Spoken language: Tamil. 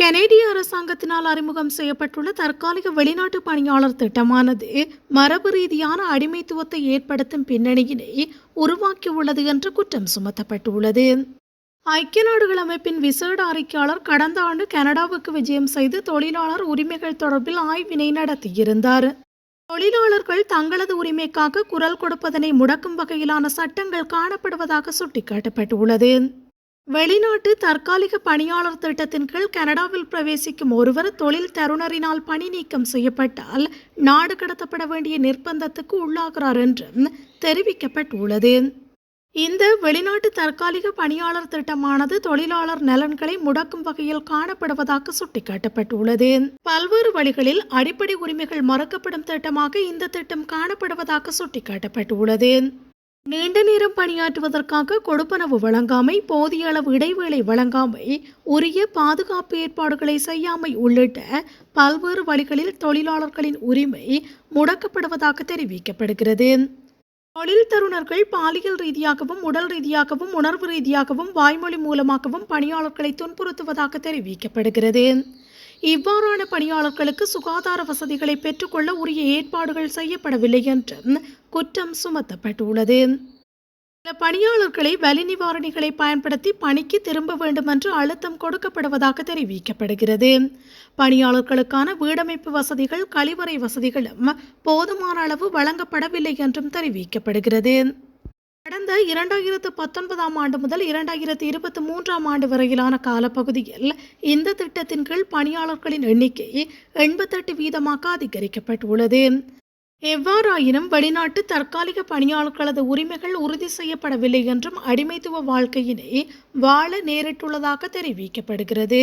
கனேடிய அரசாங்கத்தினால் அறிமுகம் செய்யப்பட்டுள்ள தற்காலிக வெளிநாட்டு பணியாளர் திட்டமானது மரபு ரீதியான அடிமைத்துவத்தை ஏற்படுத்தும் பின்னணியினை உருவாக்கியுள்ளது என்று குற்றம் சுமத்தப்பட்டுள்ளது. ஐக்கிய நாடுகள் அமைப்பின் விசேட அறிக்கையாளர் கடந்த ஆண்டு கனடாவுக்கு விஜயம் செய்து தொழிலாளர் உரிமைகள் தொடர்பில் ஆய்வினை நடத்தியிருந்தார். தொழிலாளர்கள் தங்களது உரிமைக்காக குரல் கொடுப்பதனை முடக்கும் வகையிலான சட்டங்கள் காணப்படுவதாக சுட்டிக்காட்டப்பட்டுள்ளது. வெளிநாட்டு தற்காலிக பணியாளர் திட்டத்தின் கீழ் கனடாவில் பிரவேசிக்கும் ஒருவர் தொழில் தருணரினால் பணி நீக்கம் செய்யப்பட்டால் நாடு கடத்தப்பட வேண்டிய நிர்பந்தத்துக்கு உள்ளாகிறார் என்றும் தெரிவிக்கப்பட்டுள்ளது. இந்த வெளிநாட்டு தற்காலிக பணியாளர் திட்டமானது தொழிலாளர் நலன்களை முடக்கும் வகையில் காணப்படுவதாக சுட்டிக்காட்டப்பட்டுள்ளது. பல்வேறு வழிகளில் அடிப்படை உரிமைகள் மறுக்கப்படும் திட்டமாக இந்த திட்டம் காணப்படுவதாக சுட்டிக்காட்டப்பட்டுள்ளது. நீண்ட நேரம் பணியாற்றுவதற்காக கொடுப்பனவு வழங்காமை போதிய அளவு இடைவேளை வழங்காமை உரிய பாதுகாப்பு ஏற்பாடுகளை செய்யாமை உள்ளிட்ட பல்வேறு வழிகளில் தொழிலாளர்களின் உரிமை முடக்கப்படுவதாக தெரிவிக்கப்படுகிறது. தொழில் தருணர்கள் பாலியல் ரீதியாகவும் உடல் ரீதியாகவும் உணர்வு ரீதியாகவும் வாய்மொழி மூலமாகவும் பணியாளர்களை துன்புறுத்துவதாக தெரிவிக்கப்படுகிறது. இவ்வாறான பணியாளர்களுக்கு சுகாதார வசதிகளை பெற்றுக்கொள்ள உரிய ஏற்பாடுகள் செய்யப்படவில்லை என்றும் குற்றம் சுமத்தப்பட்டுள்ளது. சில பணியாளர்களை வலி நிவாரணிகளை பயன்படுத்தி பணிக்கு திரும்ப வேண்டும் என்று அழுத்தம் கொடுக்கப்படுவதாக தெரிவிக்கப்படுகிறது. பணியாளர்களுக்கான வீடமைப்பு வசதிகள் கழிவறை வசதிகளும் போதுமான அளவு வழங்கப்படவில்லை என்றும் தெரிவிக்கப்படுகிறது. கடந்த இரண்டாயிரத்து பத்தொன்பதாம் ஆண்டு முதல் இரண்டாயிரத்து இருபத்தி மூன்றாம் ஆண்டு வரையிலான காலப்பகுதியில் இந்த திட்டத்தின் கீழ் பணியாளர்களின் எண்ணிக்கை எண்பத்தெட்டு வீதமாக அதிகரிக்கப்பட்டுள்ளது. எவ்வாறாயினும் வெளிநாட்டு தற்காலிக பணியாளர்களது உரிமைகள் உறுதி செய்யப்படவில்லை என்றும் அடிமைத்துவ வாழ்க்கையினை வாழ நேரிட்டுள்ளதாக தெரிவிக்கப்படுகிறது.